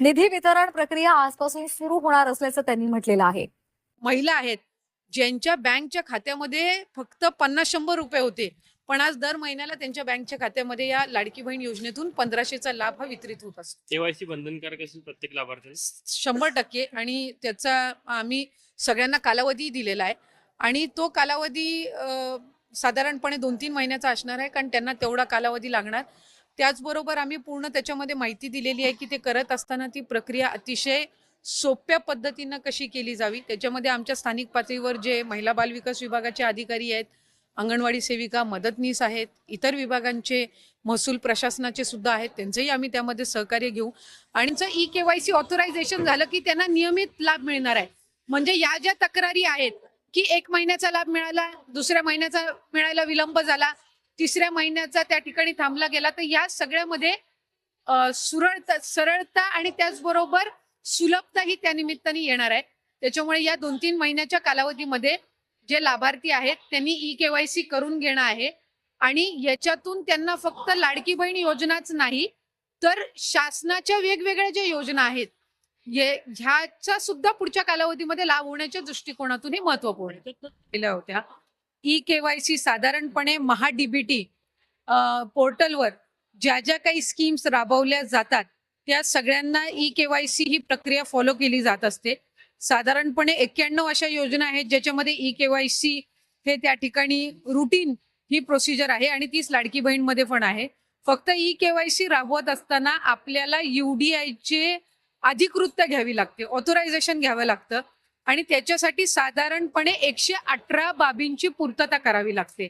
निधी वितरण प्रक्रिया आजपासून सुरू होणार असल्याचं त्यांनी म्हटलेलं आहे. महिला आहेत. ज्यांच्या बँकच्या खात्यामध्ये फक्त पन्नास शंभर रुपये होते. पण आज दर महिन्याला त्यांच्या बँकच्या खात्यामध्ये या लाडकी बहीण योजनेतून पंधराशेचा लाभ हा वितरित होत असतो. केवायसी बंधनकारक असेल प्रत्येक लाभार्थी शंभर टक्के. आणि त्याचा आम्ही सगळ्यांना कालावधी दिलेला आहे. आणि तो कालावधी अ, साधारणपणे दोन तीन महिन्याचा असणार आहे. कारण त्यांना तेवढा कालावधी लागणार. त्याचबरोबर आम्ही पूर्ण त्याच्यामध्ये माहिती दिलेली आहे की ते करत असताना ती प्रक्रिया अतिशय सोप्या पद्धतीनं कशी केली जावी. त्याच्यामध्ये आमच्या स्थानिक पातळीवर जे महिला बालविकास विभागाचे अधिकारी आहेत अंगणवाडी सेविका मदतनीस आहेत इतर विभागांचे महसूल प्रशासनाचे सुद्धा आहेत त्यांचंही आम्ही त्यामध्ये सहकार्य घेऊ. आणि E K Y C authorisation झालं की त्यांना नियमित लाभ मिळणार आहे. म्हणजे या ज्या तक्रारी आहेत की एक महिन्याचा लाभ मिळाला दुसऱ्या महिन्याचा मिळायला विलंब झाला तिसऱ्या महिन्याचा त्या ठिकाणी थांबला गेला तर या सगळ्यामध्ये सुरळता सरळता आणि त्याचबरोबर सुलभता ही त्या निमित्ताने येणार आहे. त्याच्यामुळे या दोन तीन महिन्याच्या कालावधीमध्ये जे लाभार्थी आहेत त्यांनी ई केवायसी करून घेणं आहे आणि याच्यातून त्यांना फक्त लाडकी बहीण योजनाच नाही तर शासनाच्या वेगवेगळ्या ज्या योजना आहेत ह्याचा सुद्धा पुढच्या कालावधीमध्ये लाभ होण्याच्या दृष्टिकोनातून हे महत्त्वपूर्ण केल्या होत्या. ई केवायसी साधारणपणे महाडीबीटी पोर्टलवर ज्या ज्या काही स्कीम्स राबवल्या जातात त्या सगळ्यांना ई केवायसी ही प्रक्रिया फॉलो केली जात असते. साधारणपणे एक्क्याण्णव अशा योजना आहेत ज्याच्यामध्ये ई केवायसी हे त्या ठिकाणी रुटीन ही प्रोसिजर आहे आणि तीच लाडकी बहीणमध्ये पण आहे. फक्त ई केवायसी राबवत असताना आपल्याला चे अधिकृतता घ्यावी लागते ऑथोरायझेशन घ्यावं लागतं. आणि त्याच्यासाठी साधारणपणे एकशे अठरा बाबींची पूर्तता करावी लागते.